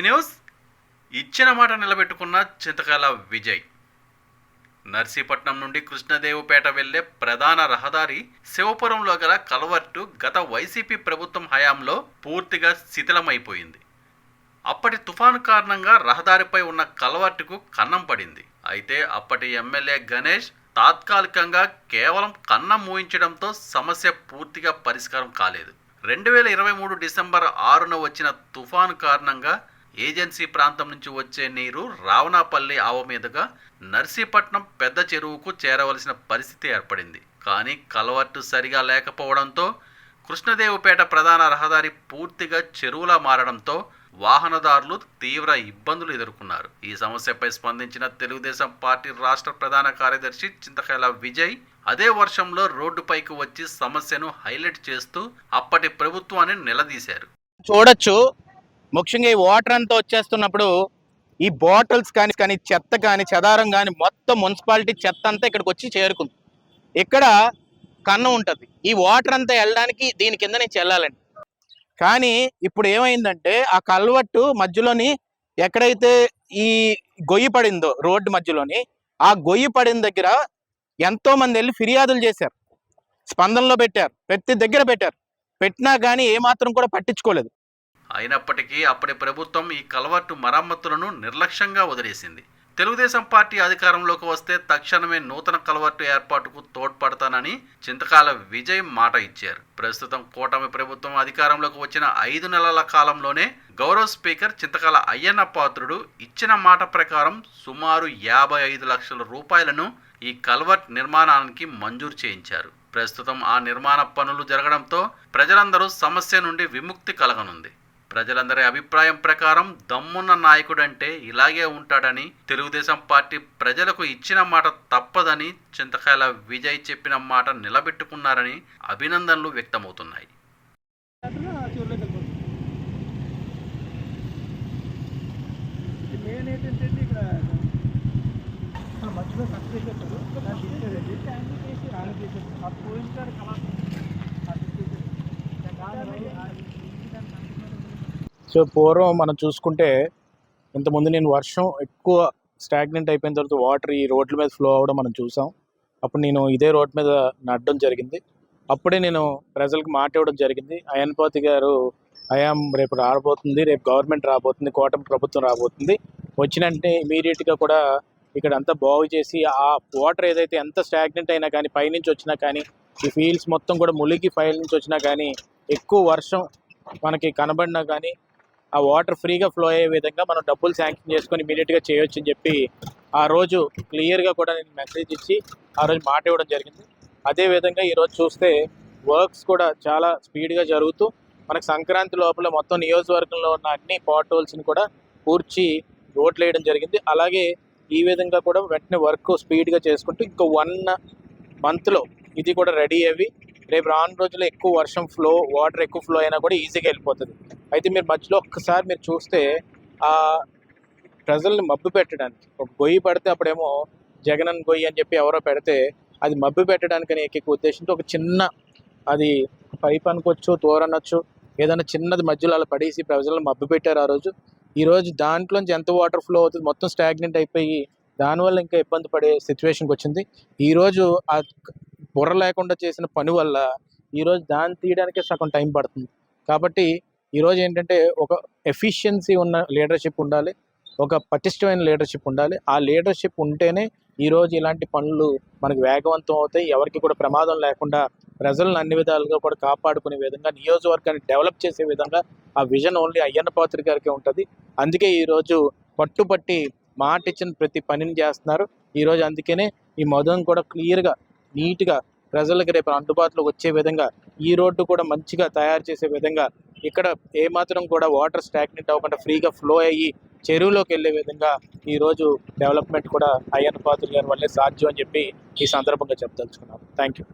News. ఇచ్చిన మాట నిలబెట్టుకున్న చింతకాల విజయ్. నర్సీపట్నం నుండి కృష్ణదేవుపేట వెళ్ళే ప్రధాన రహదారి శివపురంలో గల కలవర్టు గత వైసీపీ ప్రభుత్వం హయాంలో పూర్తిగా శిథిలమైపోయింది. అప్పటి తుఫాను కారణంగా రహదారిపై ఉన్న కలవర్టుకు కన్నం పడింది. అయితే అప్పటి ఎమ్మెల్యే గణేష్ తాత్కాలికంగా కేవలం కన్నం మూయించడంతో సమస్య పూర్తిగా పరిష్కారం కాలేదు. రెండు వేల ఇరవై మూడు డిసెంబర్ ఆరున వచ్చిన తుఫాను కారణంగా ఏజెన్సీ ప్రాంతం నుంచి వచ్చే నీరు రావణాపల్లి ఆవ మీదుగా నర్సీపట్నం పెద్ద చెరువుకు చేరవలసిన పరిస్థితి ఏర్పడింది. కానీ కలవట్టు సరిగా లేకపోవడంతో కృష్ణదేవుపేట ప్రధాన రహదారి పూర్తిగా చెరువులా మారడంతో వాహనదారులు తీవ్ర ఇబ్బందులు ఎదుర్కొన్నారు. ఈ సమస్యపై స్పందించిన తెలుగుదేశం పార్టీ రాష్ట్ర ప్రధాన కార్యదర్శి చింతకాయల విజయ్ అదే వర్షంలో రోడ్డుపైకి వచ్చి సమస్యను హైలైట్ చేస్తూ అప్పటి ప్రభుత్వాన్ని నిలదీశారు. చూడొచ్చు. ముఖ్యంగా ఈ వాటర్ అంతా వచ్చేస్తున్నప్పుడు ఈ బాటిల్స్ కానీ కానీ చెత్త కానీ చెదారం కానీ మొత్తం మున్సిపాలిటీ చెత్త అంతా ఇక్కడికి వచ్చి చేరుకుంది. ఇక్కడ కన్ను ఉంటుంది. ఈ వాటర్ అంతా వెళ్ళడానికి దీని కింద నేను చెల్లాలండి కానీ ఇప్పుడు ఏమైందంటే ఆ కల్వట్టు మధ్యలోని ఎక్కడైతే ఈ గొయ్యి పడిందో రోడ్డు మధ్యలోని ఆ గొయ్యి పడిన దగ్గర ఎంతో మంది వెళ్ళి ఫిర్యాదులు చేశారు. స్పందనలో పెట్టారు. ప్రతి దగ్గర పెట్టారు. పెట్టినా కానీ ఏమాత్రం కూడా పట్టించుకోలేదు. అయినప్పటికీ అప్పటి ప్రభుత్వం ఈ కలవర్టు మరమ్మతులను నిర్లక్ష్యంగా వదిలేసింది. తెలుగుదేశం పార్టీ అధికారంలోకి వస్తే తక్షణమే నూతన కలవర్టు ఏర్పాటుకు తోడ్పడతానని చింతకాల విజయ్ మాట ఇచ్చారు. ప్రస్తుతం కూటమి ప్రభుత్వం అధికారంలోకి వచ్చిన ఐదు నెలల కాలంలోనే గౌరవ స్పీకర్ చింతకాల అయ్యన్న పాత్రుడు ఇచ్చిన మాట ప్రకారం సుమారు యాభై ఐదు లక్షల రూపాయలను ఈ కల్వర్ట్ నిర్మాణానికి మంజూరు చేయించారు. ప్రస్తుతం ఆ నిర్మాణ పనులు జరగడంతో ప్రజలందరూ సమస్య నుండి విముక్తి కలగనుంది. ప్రజలందరి అభిప్రాయం ప్రకారం దమ్మున్న నాయకుడంటే ఇలాగే ఉంటాడని తెలుగుదేశం పార్టీ ప్రజలకు ఇచ్చిన మాట తప్పదని చింతకాయల విజయ్ చెప్పిన మాట నిలబెట్టుకున్నారని అభినందనలు వ్యక్తమవుతున్నాయి. మధ్యలో కట్ చేసేస్తారు. దాన్ని ఆ పోయిన కాడ కలర్ అది తీసేది. దాని ఆ ఇంటిదాన్ని కనుక్కున్నారు. సో పూర్వం మనం చూసుకుంటే ఇంతకుముందు నేను వర్షం ఎక్కువ స్టాగ్నెంట్ అయిపోయిన తర్వాత వాటర్ ఈ రోడ్ల మీద ఫ్లో అవ్వడం మనం చూసాం. అప్పుడు నేను ఇదే రోడ్ మీద నడడం జరిగింది. అప్పుడే నేను ప్రజలకు మాట ఇవ్వడం జరిగింది. అయన్పాతి గారు అయాం రేపు రాబోతుంది రేపు గవర్నమెంట్ రాబోతుంది కూటమి ప్రభుత్వం రాబోతుంది. వచ్చినంటే ఇమీడియట్గా కూడా ఇక్కడ అంతా బాగు చేసి ఆ వాటర్ ఏదైతే ఎంత స్టాగ్నెంట్ అయినా కానీ పైనుంచి వచ్చినా కానీ ఈ ఫీల్డ్స్ మొత్తం కూడా ములిగి ఫైల్ నుంచి వచ్చినా కానీ ఎక్కువ వర్షం మనకి కనబడినా కానీ ఆ వాటర్ ఫ్రీగా ఫ్లో అయ్యే విధంగా మనం డబ్బులు శాంక్షన్ చేసుకొని ఇమీడియట్గా చేయొచ్చు అని చెప్పి ఆ రోజు క్లియర్గా కూడా నేను మెసేజ్ ఇచ్చి ఆ రోజు మాట ఇవ్వడం జరిగింది. అదేవిధంగా ఈరోజు చూస్తే వర్క్స్ కూడా చాలా స్పీడ్గా జరుగుతూ మనకు సంక్రాంతి లోపల మొత్తం నియోజకవర్గంలో ఉన్న అన్ని పాటోల్స్ని కూడా పూర్చి రోడ్లు వేయడం జరిగింది. అలాగే ఈ విధంగా కూడా వెంటనే వర్క్ స్పీడ్గా చేసుకుంటూ ఇంకో వన్ మంత్లో ఇది కూడా రెడీ అయ్యి రేపు రాను రోజుల్లో ఎక్కువ వర్షం ఫ్లో వాటర్ ఎక్కువ ఫ్లో అయినా కూడా ఈజీగా వెళ్ళిపోతుంది. అయితే మీరు మధ్యలో ఒక్కసారి మీరు చూస్తే ఆ ప్రజల్ని మబ్బు పెట్టడానికి ఒక గొయ్యి పడితే అప్పుడేమో జగనన్ గొయ్యి అని చెప్పి ఎవరో పెడితే అది మబ్బు పెట్టడానికి అనే ఏకైక ఉద్దేశంతో ఒక చిన్న అది పైప్ అనుకోవచ్చు తోరనొచ్చు ఏదైనా చిన్నది మధ్యలో అలా పడేసి ప్రజలను మబ్బు పెట్టారు ఆ రోజు. ఈరోజు దాంట్లోంచి ఎంత వాటర్ ఫ్లో అవుతుంది మొత్తం స్టాగ్నెంట్ అయిపోయి దానివల్ల ఇంకా ఇబ్బంది పడే సిచ్యువేషన్కి వచ్చింది. ఈరోజు ఆ బుర్ర లేకుండా చేసిన పని వల్ల ఈరోజు దాన్ని తీయడానికే సగం టైం పడుతుంది. కాబట్టి ఈరోజు ఏంటంటే ఒక ఎఫిషియన్సీ ఉన్న లీడర్షిప్ ఉండాలి ఒక పటిష్టమైన లీడర్షిప్ ఉండాలి. ఆ లీడర్షిప్ ఉంటేనే ఈరోజు ఇలాంటి పనులు మనకు వేగవంతం అవుతాయి. ఎవరికి కూడా ప్రమాదం లేకుండా ప్రజలను అన్ని విధాలుగా కూడా కాపాడుకునే విధంగా నియోజకవర్గాన్ని డెవలప్ చేసే విధంగా ఆ విజన్ ఓన్లీ అయ్యన్న పాత్రి ఉంటుంది. అందుకే ఈరోజు పట్టుపట్టి మాట ఇచ్చిన ప్రతి పనిని చేస్తున్నారు. ఈరోజు అందుకనే ఈ మధును కూడా క్లియర్గా నీట్గా ప్రజలకు రేపు అందుబాటులో వచ్చే విధంగా ఈ రోడ్డు కూడా మంచిగా తయారు చేసే విధంగా ఇక్కడ ఏమాత్రం కూడా వాటర్ స్టాగ్నెంట్ అవ్వకుండా ఫ్రీగా ఫ్లో అయ్యి చెరువులోకి వెళ్ళే విధంగా ఈ రోజు డెవలప్మెంట్ కూడా అయ్యన్న పాత్ర గారి వల్లే సాధ్యం అని చెప్పి ఈ సందర్భంగా చెప్పదలుచుకున్నాను. Thank you